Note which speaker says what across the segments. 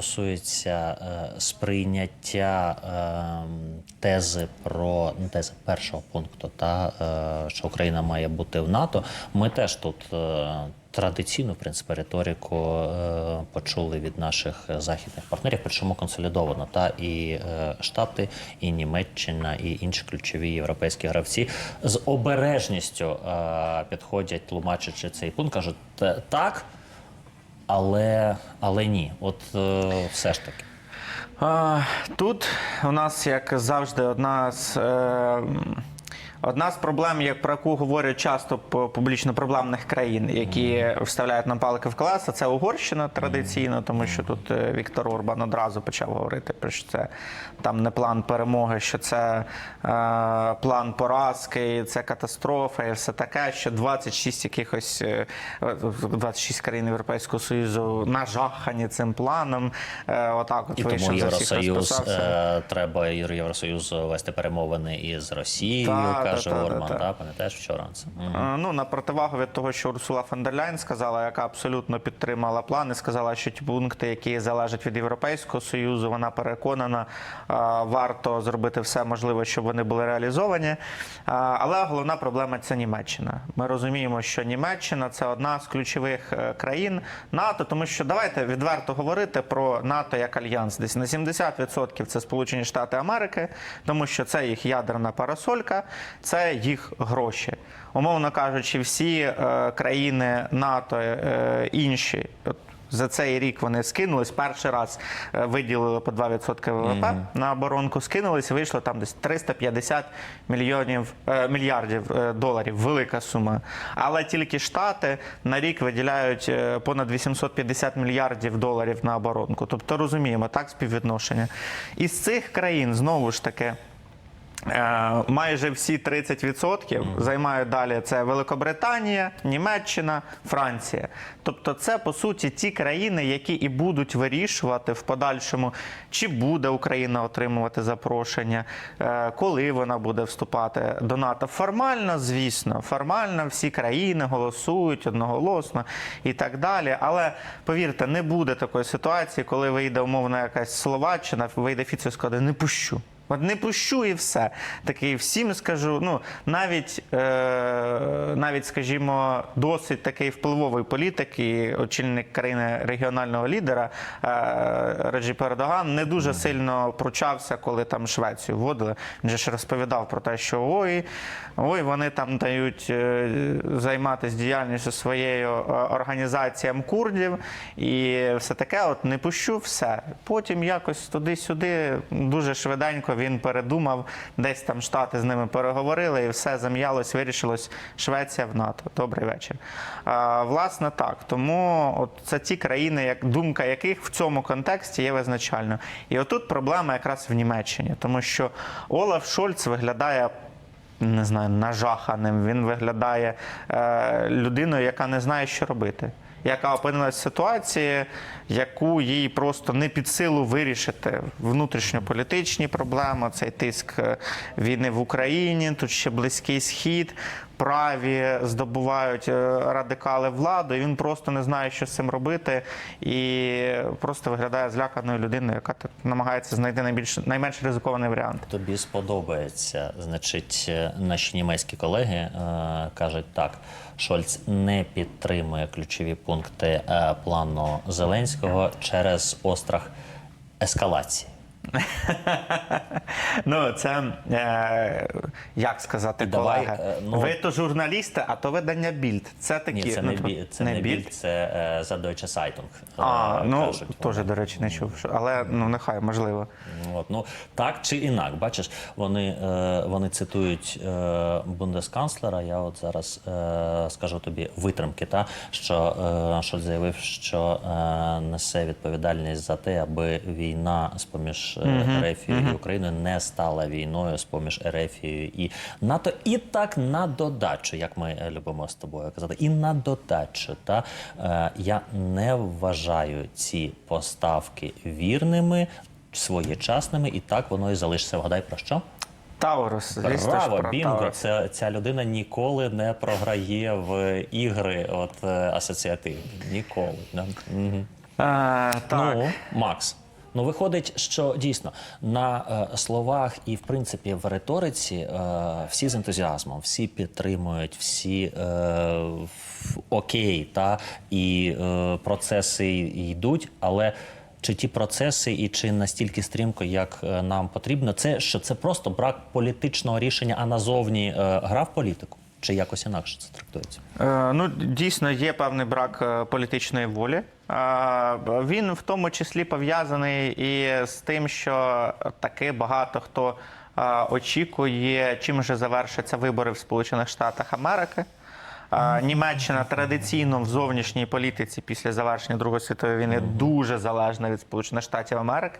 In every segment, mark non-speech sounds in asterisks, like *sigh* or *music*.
Speaker 1: стосується е, сприйняття е, тези про ну, тези першого пункту, та е, що Україна має бути в НАТО, ми теж тут. е, Традиційну в принципі риторику почули від наших західних партнерів, причому консолідовано. Та і Штати, і Німеччина, і інші ключові європейські гравці з обережністю підходять, тлумачачи цей пункт, кажуть «Та- так, але, але ні. От е, все ж таки.
Speaker 2: Тут у нас, як завжди, одна з. Е, Одна з проблем, як про яку говорять часто публічно проблемних країн, які вставляють нам палки в колеса, це Угорщина традиційно, тому що тут е, Віктор Орбан одразу почав говорити про що це там не план перемоги, що це е, план поразки, це катастрофа і все таке, що 26 якихось е, 26 країн Європейського Союзу нажахані цим планом. Е, отак от
Speaker 1: І тому Євросоюз е, треба Євросоюз вести перемовини із Росією,
Speaker 2: Та, та,
Speaker 1: каже Орман.
Speaker 2: та.
Speaker 1: Та, пам'ятаєш вчора це.
Speaker 2: Е, Ну, на противагу від того, що Урсула фон дер Ляйн сказала, яка абсолютно підтримала плани, сказала, що ті пункти, які залежать від Європейського Союзу, вона переконана, варто зробити все можливе, щоб вони були реалізовані. Але головна проблема це Німеччина. Ми розуміємо, що Німеччина це одна з ключових е, країн НАТО, тому що давайте відверто говорити про НАТО як альянс. Десь на 70% це Сполучені Штати Америки, тому що це їх ядерна парасолька, це їх гроші. Умовно кажучи, всі е, країни НАТО е, інші. от За цей рік вони скинулись. Перший раз е, виділили по 2% ВВП на оборонку. Скинулись, вийшло там десь 350 мільйонів е, мільярдів е, доларів. Велика сума. Але тільки Штати на рік виділяють е, понад 850 мільярдів доларів на оборонку. Тобто розуміємо так співвідношення. Із цих країн знову ж таки. Е, Майже всі 30% займають далі це Великобританія, Німеччина, Франція. Тобто, це по суті ті країни, які і будуть вирішувати в подальшому, чи буде Україна отримувати запрошення, е, коли вона буде вступати до НАТО. Формально, звісно, формально всі країни голосують одноголосно і так далі. Але повірте, не буде такої ситуації, коли вийде умовно якась Словаччина, вийде Фіцо і скаже, не пущу. От не пущу і все. Такий всім скажу. Ну навіть е, навіть, скажімо, досить такий впливовий політик і очільник країни регіонального лідера е, Реджіп Ердоган не дуже сильно пручався, коли там Швецію вводили. Він же ж розповідав про те, що ой, ой, вони там дають е, займатися діяльністю своєю е, організаціям курдів і все таке. От не пущу все. Потім якось туди-сюди дуже швиденько він передумав, десь там штати з ними переговорили, і все зам'ялось, вирішилось Швеція в НАТО. Добрий вечір. А, власне, так. Тому от це ті країни, як думка яких в цьому контексті є визначальною. І отут проблема якраз в Німеччині, тому що Олаф Шольц виглядає. Не знаю, нажаханим. Він виглядає е, людиною, яка не знає, що робити, яка опинилась в ситуації, яку їй просто не під силу вирішити. Внутрішньополітичні проблеми, цей тиск е, війни в Україні, тут ще близький схід, праві здобувають е, радикали владу, і він просто не знає, що з цим робити, і просто виглядає зляканою людиною, яка так намагається знайти найбільш найменш ризикований варіант.
Speaker 1: Тобі сподобається. Значить, е, наші німецькі колеги е, кажуть так: Шольц не підтримує ключові пункти е, плану Зеленського через острах ескалації. *laughs*
Speaker 2: Ну, це е, як сказати,
Speaker 1: давай, е, ну-
Speaker 2: ви то журналісти, а то видання більд. Це такі
Speaker 1: Ні, це
Speaker 2: ну,
Speaker 1: не,
Speaker 2: то-
Speaker 1: бі, це не біль, це е, за Deutsche Zeitung.
Speaker 2: А, ну теж, до речі, не чув. що- Але ну нехай можливо.
Speaker 1: От, ну, так чи інак, бачиш, вони, е, вони цитують е, бундесканцлера. Я от зараз е, скажу тобі витримки, та, що е, Шольц заявив, що е, несе відповідальність за те, аби війна з поміж Ерефією і Україною не стала війною з поміж Ерефією і НАТО. І так на додачу, як ми любимо з тобою казати, і на додачу. Та, е, я не вважаю ці поставки вірними своєчасними, і так воно і залишиться. Вгадай про що?
Speaker 2: Таурус,
Speaker 1: Браво,
Speaker 2: про
Speaker 1: бінго!
Speaker 2: Таурус.
Speaker 1: Це ця людина ніколи не програє в ігри от е, асоціативні. Ніколи. Да? Мгм.
Speaker 2: Е, так.
Speaker 1: Ну, Макс. Ну, виходить, що дійсно на е, словах і в принципі в риториці е, всі з ентузіазмом, всі підтримують, всі е, окей, та і е, процеси йдуть, але. Чи ті процеси і чи настільки стрімко, як е, нам потрібно, це що це просто брак політичного рішення, а назовні е, гра в політику? Чи якось інакше це трактується?
Speaker 2: Е, Ну, дійсно, є певний брак е, політичної волі. Він в тому числі пов'язаний і з тим, що таки багато хто очікує, чим же завершаться вибори в Сполучених Штатах Америки. Німеччина традиційно в зовнішній політиці після завершення Другої світової війни дуже залежна від Сполучених Штатів Америки,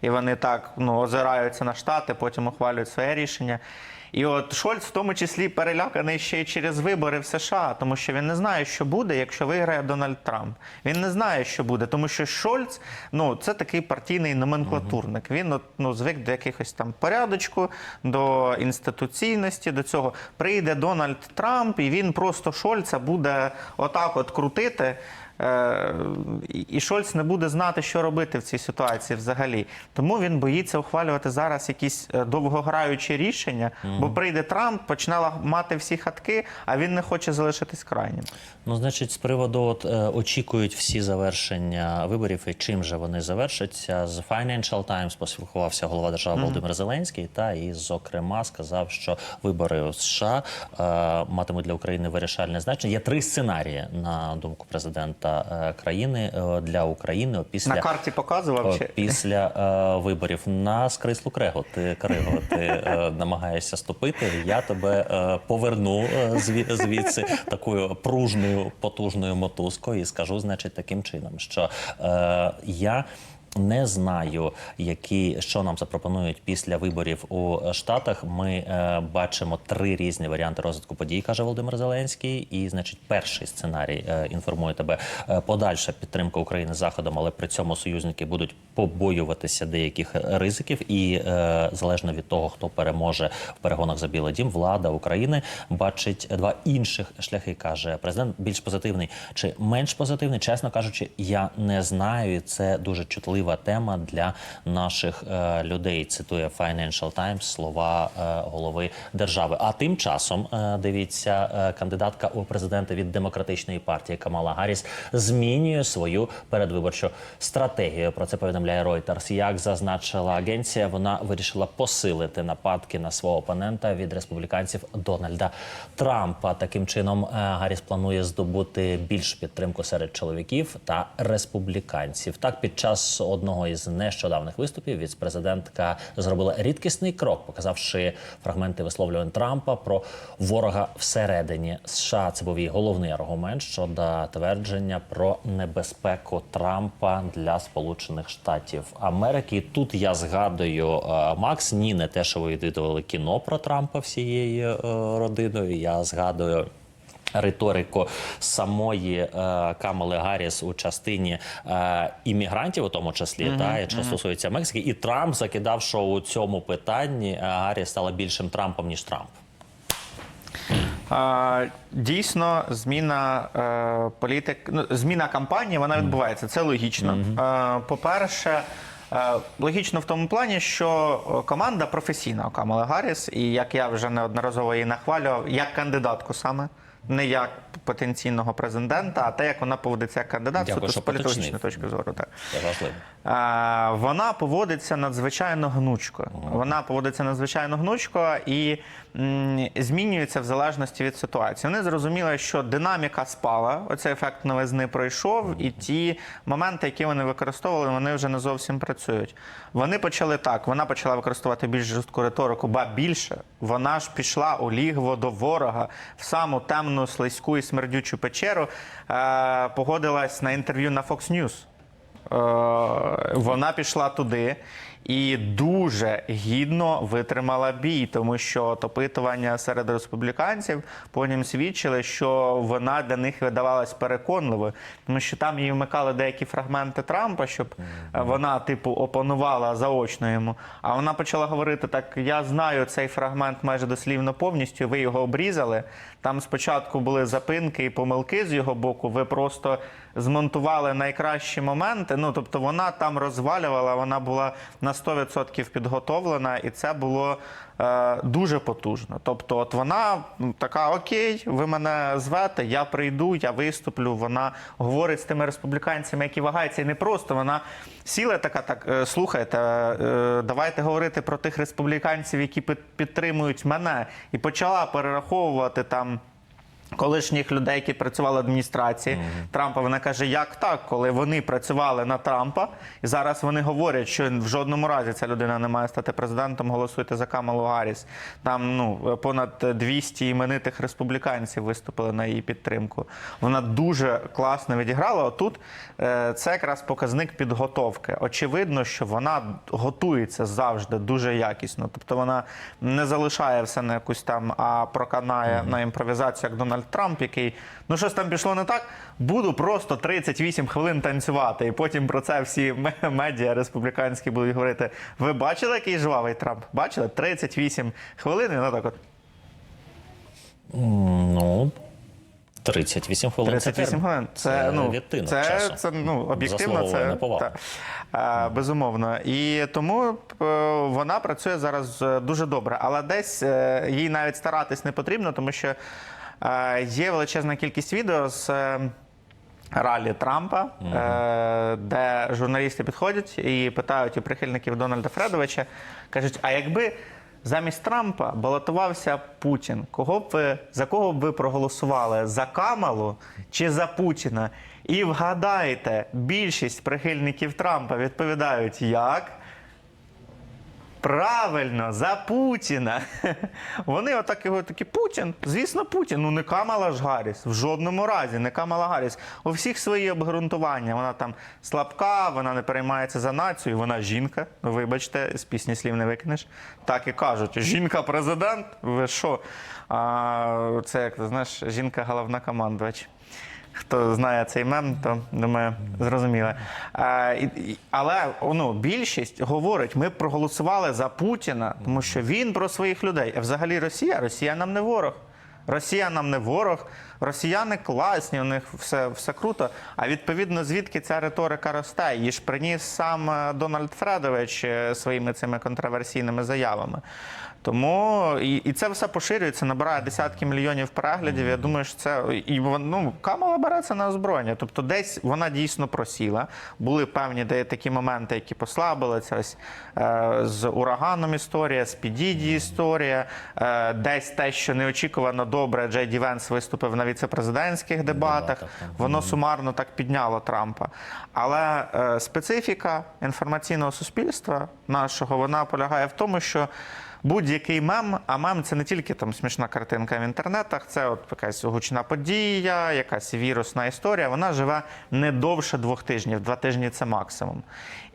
Speaker 2: і вони так ну озираються на штати, потім ухвалюють своє рішення. І от Шольц в тому числі переляканий ще й через вибори в США, тому що він не знає, що буде, якщо виграє Дональд Трамп. Він не знає, що буде, тому що Шольц ну це такий партійний номенклатурник. Він от, ну, звик до якихось там порядочку, до інституційності, до цього. Прийде Дональд Трамп, і він просто Шольца буде отак от крутити. Е, і- Шольц не буде знати, що робити в цій ситуації взагалі. Тому він боїться ухвалювати зараз якісь е, довгограючі рішення, бо прийде Трамп, почне мати всі хатки, а він не хоче залишитись крайнім.
Speaker 1: Ну, значить, з приводу от, е, очікують всі завершення виборів і чим же вони завершаться. З Financial Times поспілкувався голова держави Володимир Зеленський, та і, зокрема, сказав, що вибори у США е, матимуть для України вирішальне значення. Є три сценарії на думку президента е, країни е, для України після
Speaker 2: На карті показував чи
Speaker 1: Після е, виборів на скрислу Крего. Ти Криго, ти намагаєшся ступити. Я тебе поверну звідси такою пружною потужною мотузкою і скажу, значить, таким чином, що е, я. Не знаю, які що нам запропонують після виборів у Штатах. Ми е, бачимо три різні варіанти розвитку подій, каже Володимир Зеленський. І, значить, перший сценарій е, інформує тебе е, подальша підтримка України заходом, але при цьому союзники будуть побоюватися деяких ризиків, і е, залежно від того, хто переможе в перегонах за Білий Дім, влада України бачить два інших шляхи. каже президент. Більш позитивний чи менш позитивний, чесно кажучи, я не знаю. І це дуже чутлива тема для наших е, людей. Цитує Financial Times слова е, голови держави. А тим часом е, дивіться, е, кандидатка у президенти від демократичної партії Камала Гарріс змінює свою передвиборчу стратегію. Про це повідомляє Reuters. Як зазначила агенція, вона вирішила посилити нападки на свого опонента від республіканців Дональда Трампа. Таким чином е, Гарріс планує здобути більшу підтримку серед чоловіків та республіканців. Так, під час одного із нещодавних виступів віцпрезидентка зробила рідкісний крок, показавши фрагменти висловлювань Трампа про ворога всередині США. Це був її головний аргумент щодо твердження про небезпеку Трампа для Сполучених Штатів Америки. Тут я згадую е, Макс, ні, не те, що ви відвідували кіно про Трампа всією е, родиною. Я згадую. Риторику самої е, Камали Гарріс у частині е, іммігрантів, у тому числі, та і що стосується Мексики, і Трамп закидав, що у цьому питанні е, Гарріс стала більшим Трампом ніж Трамп.
Speaker 2: Дійсно, зміна е, політик, ну, зміна кампанії вона відбувається. Це логічно. Е, По-перше, е, логічно в тому плані, що е, команда професійна у Камали Гарріс, і як я вже неодноразово її нахвалював, як кандидатку саме. Не як потенційного президента, а те, як вона поводиться як кандидат,
Speaker 1: Дякую,
Speaker 2: суто з політичної точки зору. Так.
Speaker 1: Це важливо.
Speaker 2: Вона поводиться надзвичайно гнучко. Вона поводиться надзвичайно гнучко і змінюється в залежності від ситуації. Вони зрозуміли, що динаміка спала, оцей ефект новизни пройшов, і ті моменти, які вони використовували, вони вже не зовсім працюють. Вони почали так. Вона почала використовувати більш жорстку риторику, ба більше. Вона ж пішла у лігво до ворога в саму темну, слизьку і смердючу печеру. Е, погодилась на інтерв'ю на Fox News. Е, вона пішла туди і дуже гідно витримала бій, тому що опитування серед республіканців потім свідчили, що вона для них видавалась переконливою, тому що там їй вмикали деякі фрагменти Трампа, щоб е, вона, типу, опанувала заочно йому. А вона почала говорити так: я знаю цей фрагмент майже дослівно повністю. Ви його обрізали. Там спочатку були запинки і помилки з його боку. Ви просто змонтували найкращі моменти. Ну тобто вона там розвалювала, вона була на 100% підготовлена, і це було е, дуже потужно. Тобто, от вона така: Окей, ви мене звете, я прийду, я виступлю. Вона говорить з тими республіканцями, які вагаються, і не просто вона сіла така, так е, слухайте, е, давайте говорити про тих республіканців, які під- підтримують мене, і почала перераховувати там. Колишніх людей, які працювали в адміністрації Трампа, вона каже, як так, коли вони працювали на Трампа, і зараз вони говорять, що в жодному разі ця людина не має стати президентом, голосуйте за Камалу Гарріс. Там ну понад 200 іменитих республіканців виступили на її підтримку. Вона дуже класно відіграла. Отут е, це якраз показник підготовки. Очевидно, що вона готується завжди дуже якісно. Тобто вона не залишає все на якусь там, а проканає на імпровізацію, як Дональд Трамп, який ну щось там пішло не так. Буду просто 38 хвилин танцювати, і потім про це всі *laughs* медіа республіканські будуть говорити. Ви бачили, який жвавий Трамп? Бачили? 38 хвилин, і вона так от
Speaker 1: Ну, 38 хвилин.
Speaker 2: 38 хвилин. Це,
Speaker 1: Це
Speaker 2: ну,
Speaker 1: відтинок
Speaker 2: це,
Speaker 1: часу.
Speaker 2: це ну, об'єктивно, це та, е, безумовно. І тому е, вона працює зараз е, дуже добре. Але десь е, їй навіть старатись не потрібно, тому що є величезна кількість відео з. е, Ралі Трампа, е, де журналісти підходять і питають у прихильників Дональда Фредовича, кажуть: а якби замість Трампа балотувався Путін, кого б ви за кого б ви проголосували? За Камалу чи за Путіна? І вгадайте, більшість прихильників Трампа відповідають як? Правильно, за Путіна. *laughs* Вони отак його такі Путін. Звісно, Путін. Ну не Камала ж Гарріс. В жодному разі, не Камала Гарріс. У всіх свої обґрунтування. Вона там слабка, вона не переймається за націю, вона жінка. Ну, вибачте, з пісні слів не викинеш. Так і кажуть: жінка президент. Ви що? А, це як знаєш, жінка головна командувач. Хто знає цей мем, то думаю, зрозуміло. А, і, і- але ну, більшість говорить, ми проголосували за Путіна, тому що він про своїх людей. А взагалі Росія, Росія нам не ворог. Росія нам не ворог, росіяни класні, у них все, все круто. А відповідно, звідки ця риторика росте? Її ж приніс сам е, Дональд Фредович е, своїми цими контроверсійними заявами. Тому і, і це все поширюється, набирає десятки мільйонів переглядів. Я думаю, що це і ну, Камала бере це на озброєння. Тобто, десь вона дійсно просіла. Були певні де такі моменти, які послабили це ось е, з ураганом історія, з Підіді історія. Е, десь те, що неочікувано добре, Джей Ді Венс виступив на віцепрезидентських дебатах. Воно сумарно так підняло Трампа. Але е, специфіка інформаційного суспільства нашого вона полягає в тому, що будь-який мем, а мем це не тільки там смішна картинка в інтернетах, це от якась гучна подія, якась вірусна історія. Вона живе не довше двох тижнів, два тижні це максимум.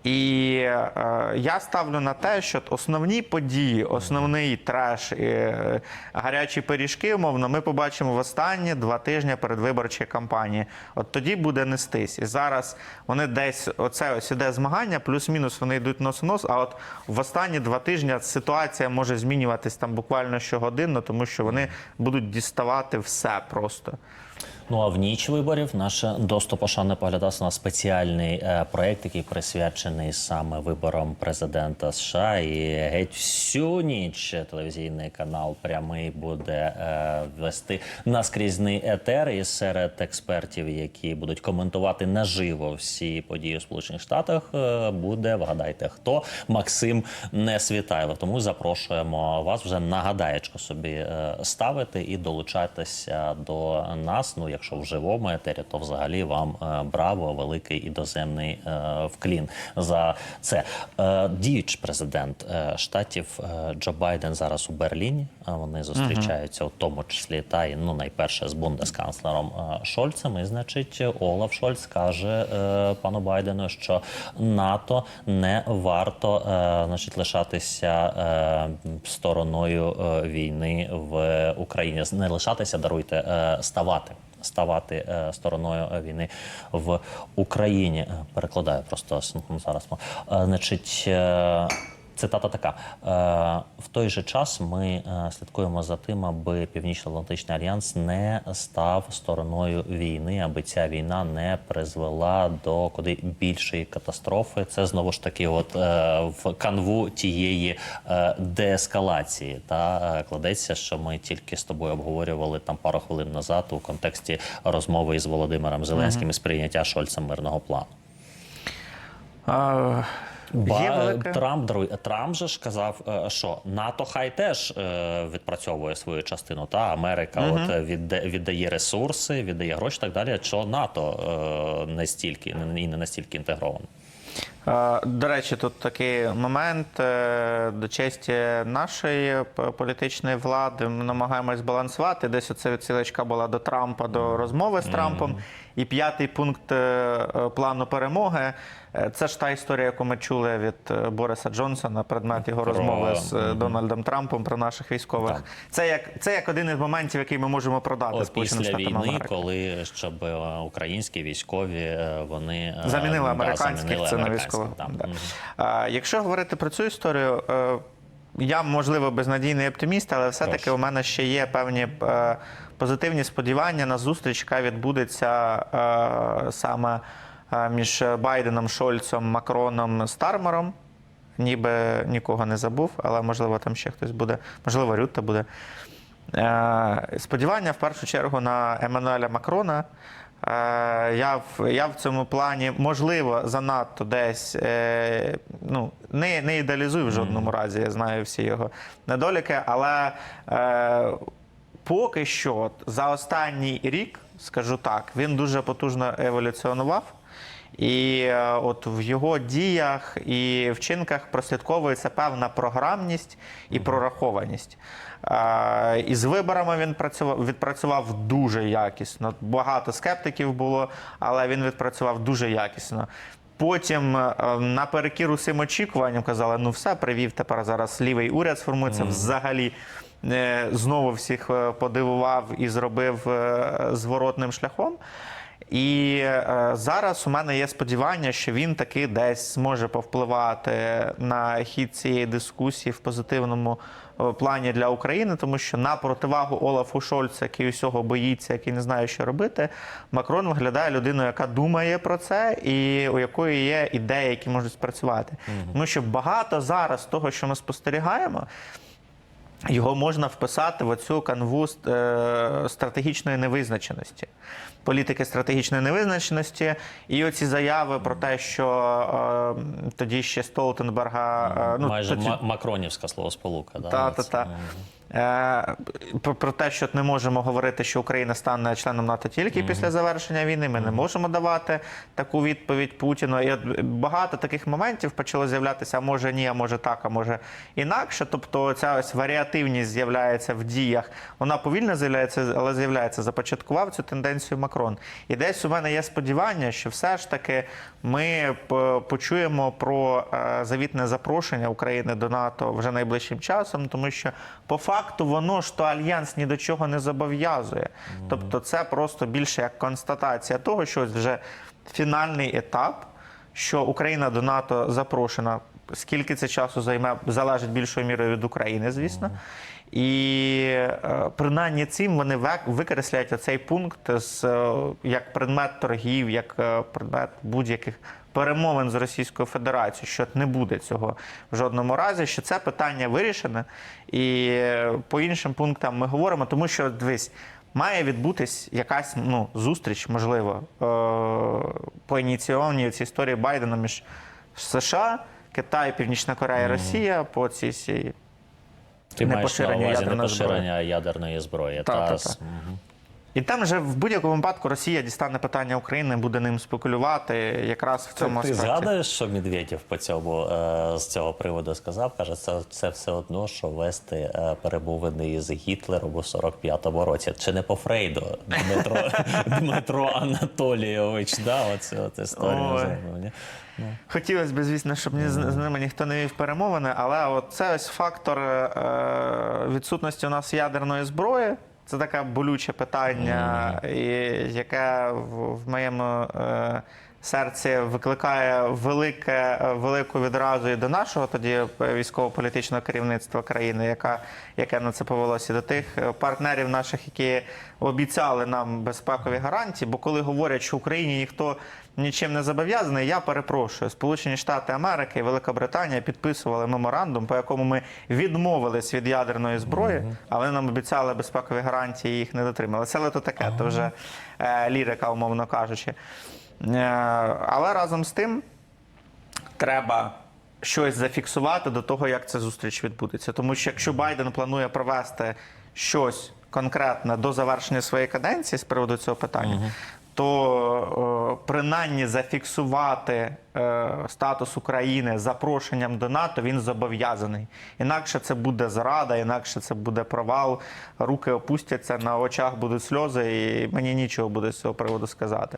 Speaker 2: І е, я ставлю на те, що основні події, основний треш, е, гарячі пиріжки, умовно, ми побачимо в останні два тижні передвиборчої кампанії. От тоді буде нестись. І зараз вони десь оце ось іде змагання, плюс-мінус вони йдуть нос в нос. А от в останні два тижні ситуація може змінюватись там буквально щогодинно, тому що вони будуть діставати все просто.
Speaker 1: Ну а в ніч виборів наш доступ пошани поглядався на спеціальний е, проект, який присвячений саме виборам президента США. І геть всю ніч телевізійний канал прямий буде е, вести наскрізний етер і серед експертів, які будуть коментувати наживо всі події у Сполучених Штатах, е, буде вгадайте хто Максим Несвітайло. Тому запрошуємо вас вже нагадаєчко собі ставити і долучатися до нас. Ну, якщо в живому етері, то взагалі вам е, браво, великий і доземний е, вклін за це. Е, Діючий президент штатів Джо Байден зараз у Берліні. Вони зустрічаються, у тому числі та й ну найперше з бундесканцлером Шольцем. І значить, Олаф Шольц каже пану Байдену, що НАТО не варто значить лишатися стороною війни в Україні. Не лишатися, даруйте, ставати. Ставати е, стороною війни в Україні. Е, Перекладаю просто зараз. Е, Значить, Цитата така: е, в той же час ми е, слідкуємо за тим, аби Північно-Атлантичний альянс не став стороною війни, аби ця війна не призвела до куди більшої катастрофи. Це знову ж таки, от е, в канву тієї деескалації. Та кладеться, що ми тільки з тобою обговорювали там пару хвилин назад у контексті розмови із Володимиром Зеленським і сприйняття Шольцем мирного плану. Ба,
Speaker 2: Є велике...
Speaker 1: Трамп даруй. Трамп же ж казав, е, що НАТО хай теж е, відпрацьовує свою частину. Та Америка от е, відда, віддає ресурси, віддає гроші, і так далі. Що НАТО е, не стільки не- і не настільки інтегровано.
Speaker 2: Е, До речі, тут такий момент е, до честі нашої п- політичної влади. Ми намагаємось балансувати. Десь оце відсилочка була до Трампа, до розмови з Трампом. І п'ятий пункт е, е, плану перемоги. Е, Це ж та історія, яку ми чули від е, Бориса Джонсона, предмет його
Speaker 1: Про-
Speaker 2: розмови з е, Дональдом Трампом про наших військових.
Speaker 1: Так.
Speaker 2: Це як це як один із моментів, який ми можемо продати
Speaker 1: От
Speaker 2: Сполученим
Speaker 1: після
Speaker 2: Штатам
Speaker 1: війни,
Speaker 2: Америки.
Speaker 1: коли щоб українські військові вони
Speaker 2: Замінили
Speaker 1: да,
Speaker 2: американських
Speaker 1: замінили
Speaker 2: це на військових.
Speaker 1: да.
Speaker 2: Да.
Speaker 1: Мгм.
Speaker 2: А, Якщо говорити про цю історію, я можливо безнадійний оптиміст, але все-таки у мене ще є певні е, позитивні сподівання на зустріч, яка відбудеться е, саме між Байденом, Шольцем, Макроном, Стармером. Ніби нікого не забув, але можливо там ще хтось буде, можливо, Рютта буде. Е, Сподівання в першу чергу на Еммануеля Макрона. Е, Я в, я в цьому плані, можливо, занадто десь е, ну, не, не ідеалізую в жодному разі, я знаю всі його недоліки, але е, поки що за останній рік, скажу так, він дуже потужно еволюціонував. І е, от в його діях і вчинках прослідковується певна програмність і прорахованість. Е, І з виборами він працював, відпрацював дуже якісно. Багато скептиків було, але він відпрацював дуже якісно. Потім е, наперекір усім очікуванням казали: ну все, привів тепер зараз лівий уряд сформується взагалі. е, Знову всіх подивував і зробив зворотним шляхом. І е, зараз у мене є сподівання, що він таки десь зможе повпливати на хід цієї дискусії в позитивному е, плані для України, тому що на противагу Олафу Шольцу, який усього боїться, який не знає, що робити, Макрон виглядає людиною, яка думає про це, і у якої є ідеї, які можуть спрацювати. Тому що багато зараз того, що ми спостерігаємо. Його можна вписати в оцю канву е, стратегічної невизначеності, політики стратегічної невизначеності, і оці заяви про те, що е, тоді ще Столтенберга е, ну
Speaker 1: Майже
Speaker 2: тоді,
Speaker 1: макронівська словосполука. Да,
Speaker 2: та, та, та. Е, про, те, що не можемо говорити, що Україна стане членом НАТО тільки після завершення війни. Ми не можемо давати таку відповідь Путіну. І от багато таких моментів почало з'являтися, а може ні, а може так, а може інакше. Тобто ця ось варіативність з'являється в діях. Вона повільно з'являється, але з'являється. Започаткував цю тенденцію Макрон. І десь у мене є сподівання, що все ж таки ми почуємо про е, завітне запрошення України до НАТО вже найближчим часом, тому що по факту воно ж то альянс ні до чого не зобов'язує. Тобто, це просто більше як констатація того, що ось вже фінальний етап, що Україна до НАТО запрошена. Скільки це часу займе, залежить більшою мірою від України, звісно. І е, принаймні цим вони викреслять оцей пункт з, е, як предмет торгів, як е, предмет будь-яких перемовин з Російською Федерацією, що не буде цього в жодному разі, що це питання вирішене. І по іншим пунктам ми говоримо, тому що дивись. Має відбутись якась ну, зустріч, можливо, по ініційованій цій історії Байдена між США, Китай, Північна Корея, Росія по цій
Speaker 1: Ти маєш на
Speaker 2: непоширення
Speaker 1: увазі
Speaker 2: ядерної
Speaker 1: непоширення ядерної зброї.
Speaker 2: Та, та, та.
Speaker 1: мгм.
Speaker 2: І там же в будь-якому випадку Росія дістане питання України, буде ним спекулювати якраз в цьому
Speaker 1: Ти
Speaker 2: аспекті.
Speaker 1: згадуєш, що Медведєв по цьому е, з цього приводу сказав? Каже, це, це все одно, що вести е, перемовини з Гітлером у 45-му році. Чи не по Фрейду? Дмитро, *laughs* Дмитро Анатолійович, да, оце от ні?
Speaker 2: Хотілося б, звісно, щоб ні, з ними ніхто не вів перемовини, але от це ось фактор е, відсутності у нас ядерної зброї. Це таке болюче питання, і, яке в, в моєму е, серці викликає велике, е, велику відразу і до нашого тоді військово-політичного керівництва країни, яка, яке на це повелося, до тих е, партнерів наших, які обіцяли нам безпекові гарантії. Бо коли говорять, що Україні ніхто нічим не зобов'язаний, я перепрошую. Сполучені Штати Америки і Велика Британія підписували меморандум, по якому ми відмовились від ядерної зброї, а вони нам обіцяли безпекові гарантії і їх не дотримали. Це лето таке, то вже е, лірика, умовно кажучи. Е, але разом з тим треба щось зафіксувати до того, як ця зустріч відбудеться. Тому що якщо Байден планує провести щось конкретне до завершення своєї каденції з приводу цього питання, то е, принаймні зафіксувати статус України запрошенням до НАТО він зобов'язаний. Інакше це буде зрада, інакше це буде провал, руки опустяться, на очах будуть сльози, і мені нічого буде з цього приводу сказати.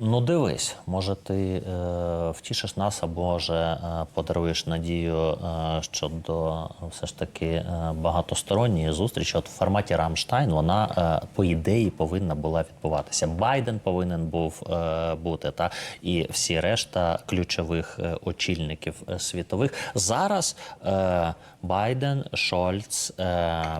Speaker 1: Ну, дивись, може, ти е, втішиш нас, або може е, подаруєш надію е, щодо все ж таки е, багатосторонньої зустрічі. От в форматі Рамштайн вона е, по ідеї повинна була відбуватися. Байден повинен був е, бути, та і всі решта ключових е, очільників е, світових. Зараз е, Байден, Шольц, е,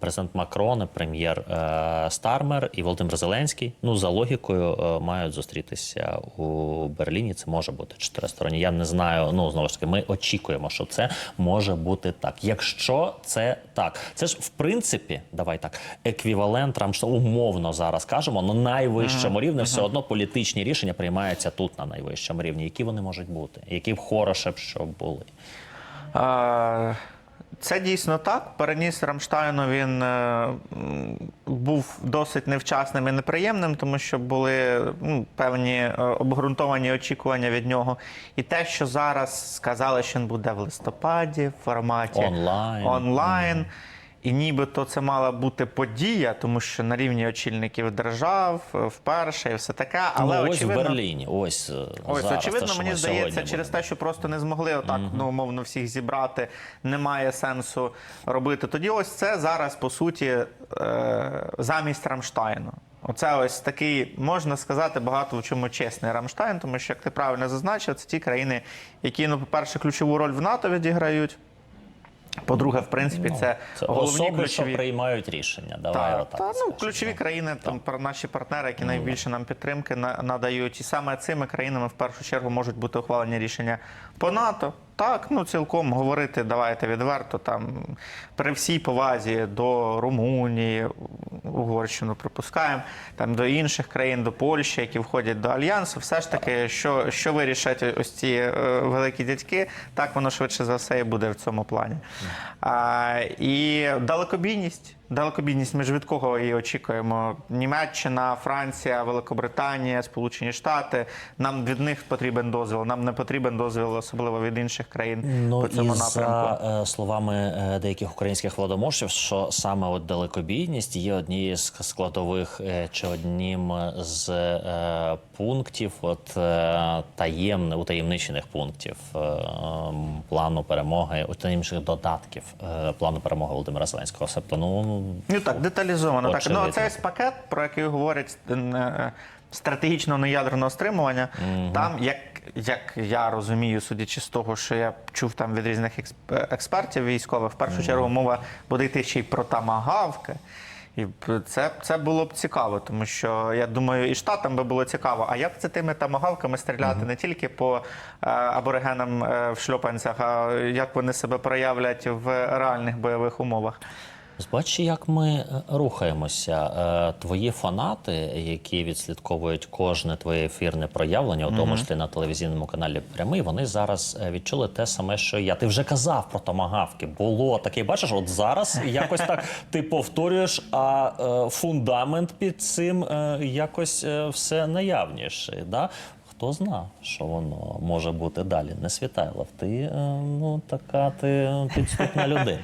Speaker 1: президент Макрон, прем'єр е, Стармер і Володимир Зеленський. Ну за логікою е, мають зустрітися у Берліні. Це може бути чотиристоронні. Я не знаю. Ну знову ж таки, ми очікуємо, що це може бути так. Якщо це так, це ж в принципі, давай так, еквівалент Рамштайн, умовно зараз кажемо, на найвищому рівні все одно політичні рішення приймаються тут на найвищому рівні. Які вони можуть бути? Які б хороше б щоб були?
Speaker 2: Це дійсно так. Переніс Рамштайну він е, був досить невчасним і неприємним, тому що були ну, певні е, обґрунтовані очікування від нього. І те, що зараз сказали, що він буде в листопаді, в форматі
Speaker 1: Онлайн.
Speaker 2: онлайн. І нібито це мала бути подія, тому що на рівні очільників держав е, вперше і все таке. Але
Speaker 1: ну, ось
Speaker 2: очевидно,
Speaker 1: в Берліні. Ось, е,
Speaker 2: Ось,
Speaker 1: зараз,
Speaker 2: очевидно,
Speaker 1: те,
Speaker 2: мені здається, через те, що просто не змогли отак ну, умовно всіх зібрати, немає сенсу робити. Тоді ось це зараз, по суті, е, замість Рамштайну. Оце ось такий, можна сказати, багато в чому чесний Рамштайн, тому що, як ти правильно зазначив, це ті країни, які, ну, по-перше, ключову роль в НАТО відіграють. По-друге, в принципі, це,
Speaker 1: Ну, Це
Speaker 2: головні
Speaker 1: особи,
Speaker 2: ключові.
Speaker 1: що приймають рішення. Давай
Speaker 2: та,
Speaker 1: отак.
Speaker 2: та, ну,
Speaker 1: ключові
Speaker 2: ключові країни, там про наші партнери, які найбільше нам підтримки на- надають, і саме цими країнами в першу чергу можуть бути ухвалені рішення по НАТО. Так, ну цілком говорити, давайте відверто. Там при всій повазі до Румунії, Угорщину припускаємо, там до інших країн, до Польщі, які входять до альянсу. Все ж таки, що, що вирішать ось ці е, великі дядьки, так воно швидше за все і буде в цьому плані. А, і далекобійність. Далекобійність ми ж від кого її очікуємо? Німеччина, Франція, Великобританія, Сполучені Штати. Нам від них потрібен дозвіл. Нам не потрібен дозвіл, особливо від інших країн
Speaker 1: Ну
Speaker 2: по
Speaker 1: і
Speaker 2: цьому
Speaker 1: за
Speaker 2: напрямку.
Speaker 1: е, словами е, деяких українських владоможців, що саме от далекобійність є однією з складових е, чи одним з пунктів, от таємне утаємничених пунктів плану перемоги, утаємничених додатків плану перемоги Володимира Зеленського. Себто, ну
Speaker 2: Ну так, деталізовано. Так. Ну,
Speaker 1: очевидно.
Speaker 2: це пакет, про який говорять е, стратегічного неядерного стримування. Там, як, як я розумію, судячи з того, що я чув там від різних експертів військових, в першу чергу мова буде йти ще й про тамагавки. І це, це було б цікаво, тому що я думаю, і штатам би було цікаво. А як це тими тамагавками стріляти не тільки по е, аборигенам е, в шльопанцях, а як вони себе проявлять в реальних бойових умовах?
Speaker 1: Бачиш, як ми е, рухаємося. Е, Твої фанати, які відслідковують кожне твоє ефірне проявлення, у тому числі на телевізійному каналі Прямий, вони зараз е, відчули те саме, що я. Ти вже казав про томагавки. Було таке. Бачиш, от зараз якось так *laughs* ти повторюєш, а фундамент під цим якось все наявніший. Да? Хто зна, що воно може бути далі? Не Світайлов. Ти е, ну така ти підступна *laughs* людина.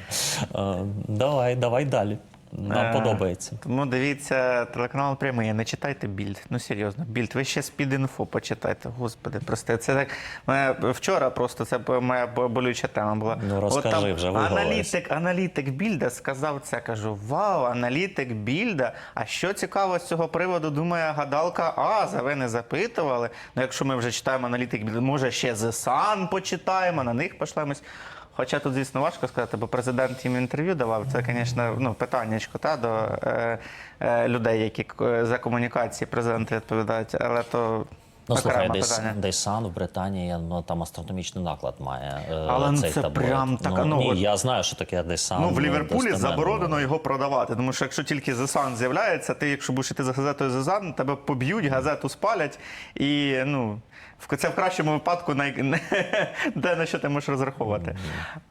Speaker 1: Е, Давай, давай далі. Нам
Speaker 2: Е,
Speaker 1: подобається.
Speaker 2: Тому дивіться телеканал прямий, не читайте більд. Ну серйозно, більд. Ви ще з-під інфо почитайте. Господи, прости. Це так. Мене вчора просто це моя болюча тема була.
Speaker 1: Ну, розкажи
Speaker 2: там
Speaker 1: вже,
Speaker 2: аналітик, аналітик більда сказав це. Кажу: Вау, аналітик більда. А що цікаво з цього приводу, думає гадалка Аза. Ви не запитували. Ну, якщо ми вже читаємо аналітик більда, може ще The Sun почитаємо, на них пошлемось. Хоча тут, звісно, важко сказати, бо президент їм інтерв'ю давав. Це, звісно, ну, питаннячко та, до е, е, людей, які за комунікації президента відповідають, але то
Speaker 1: Ну, слухай, десь,
Speaker 2: питання.
Speaker 1: десь сан в Британії, ну там астрономічний наклад має. е,
Speaker 2: Але, ну,
Speaker 1: цей
Speaker 2: це
Speaker 1: таблоїд.
Speaker 2: прям так,
Speaker 1: Ну,
Speaker 2: ну,
Speaker 1: ні,
Speaker 2: от-
Speaker 1: я знаю, що таке десь сан.
Speaker 2: Ну, в Ліверпулі заборонено його продавати, тому що якщо тільки The Sun з'являється, ти, якщо будеш іти за газетою Sun, тебе поб'ють, газету спалять, і ну. В- Це в кращому випадку най... *laughs* де на що ти можеш розраховувати.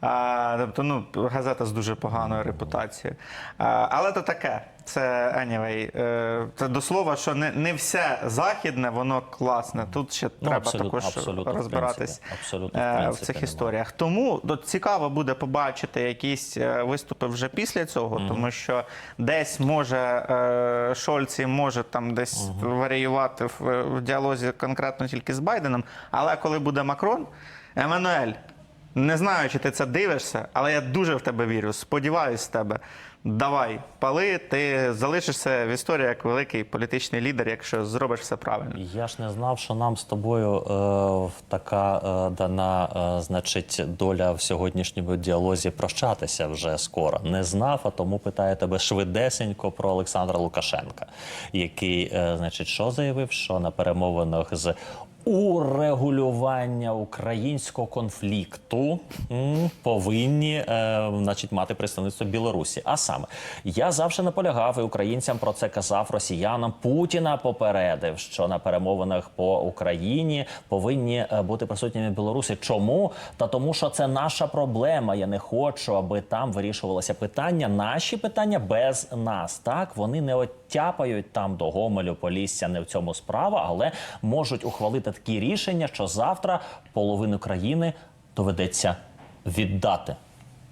Speaker 2: А, тобто, ну, газета з дуже поганою репутацією. А, але то таке. Це anyway. Е, Це до слова, що не, не все західне, воно класне. Тут ще
Speaker 1: Ну,
Speaker 2: треба
Speaker 1: абсолютно,
Speaker 2: також
Speaker 1: абсолютно, в
Speaker 2: розбиратись
Speaker 1: принципі. Абсолютно, в
Speaker 2: е, в цих історіях. Тому от, цікаво буде побачити якісь е, виступи вже після цього, тому що десь може е, Шольц і може там десь варіювати в, в діалозі конкретно тільки з Байденом. Але коли буде Макрон, Еммануель, не знаю, чи ти це дивишся, але я дуже в тебе вірю. Сподіваюсь в тебе. Давай, пали, ти залишишся в історії як великий політичний лідер, якщо зробиш все правильно.
Speaker 1: Я ж не знав, що нам з тобою е, така е, дана, е, значить, доля в сьогоднішньому діалозі прощатися вже скоро. Не знав, а тому питаю тебе швидесенько про Олександра Лукашенка, який, е, значить, що заявив, що на перемовинах з урегулювання українського конфлікту повинні е, значить, мати представництво Білорусі. А саме я завжди наполягав і українцям про це казав росіянам. Путіна попередив, що на перемовинах по Україні повинні е, бути присутніми Білорусі. Чому? Та тому, що це наша проблема. Я не хочу, аби там вирішувалося питання. Наші питання без нас. Так вони не оттяпають там до Гомелю, Полісся, не в цьому справа, але можуть ухвалити такі рішення, що завтра половину країни доведеться віддати.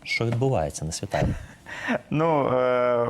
Speaker 1: Що відбувається, на світанні?
Speaker 2: Ну, е,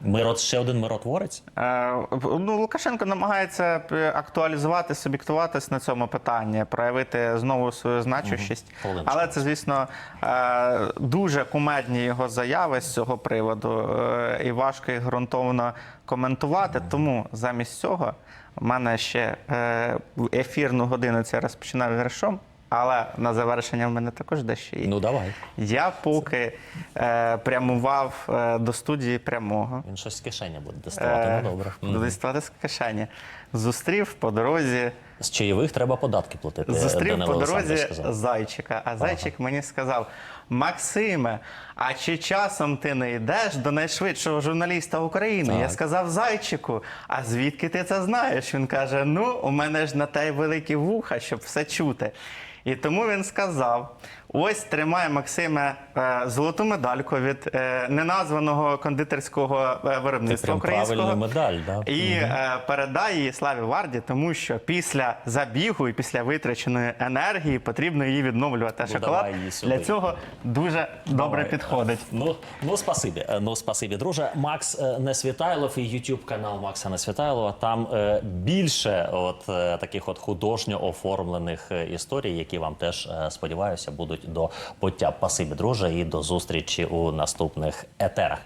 Speaker 1: Мирот ще один миротворець.
Speaker 2: Е, Ну, Лукашенко намагається е, актуалізувати, суб'єктуватись на цьому питанні, проявити знову свою значущість.
Speaker 1: Хвилиночку.
Speaker 2: Але це, звісно, е, дуже кумедні його заяви з цього приводу, е, і важко їх ґрунтовно коментувати. Тому замість цього в мене ще е, ефірну годину це розпочинав віршом. Але на завершення в мене також дещо є.
Speaker 1: Ну давай.
Speaker 2: Я поки е, прямував е, до студії прямого.
Speaker 1: Він щось з кишені буде доставати.
Speaker 2: Е,
Speaker 1: Ну добре. Мгм.
Speaker 2: До стати з кишені. Зустрів по дорозі,
Speaker 1: З чайових треба податки платити.
Speaker 2: зустрів
Speaker 1: Данило
Speaker 2: по дорозі зайчика. А зайчик мені сказав: Максиме, а чи часом ти не йдеш до найшвидшого журналіста України? Я сказав зайчику, а звідки ти це знаєш? Він каже: Ну, у мене ж на те й великі вуха, щоб все чути. І тому він сказав: ось тримай Максиме е, золоту медальку від е, неназваного кондитерського е, виробництва
Speaker 1: прям
Speaker 2: українського.
Speaker 1: медаль, да?
Speaker 2: І е, передай її Славі Варді, тому що після забігу і після витраченої енергії потрібно її відновлювати.
Speaker 1: Ну,
Speaker 2: шоколад для цього дуже добре
Speaker 1: Давай.
Speaker 2: підходить.
Speaker 1: Ну, ну спасибі. Ну, спасибі, друже. Макс Несвітайлов і YouTube канал Макса Несвітайлова. Там більше от таких от художньо оформлених історій, які вам теж сподіваюся будуть до поття. Пасибі друже, і до зустрічі у наступних етерах.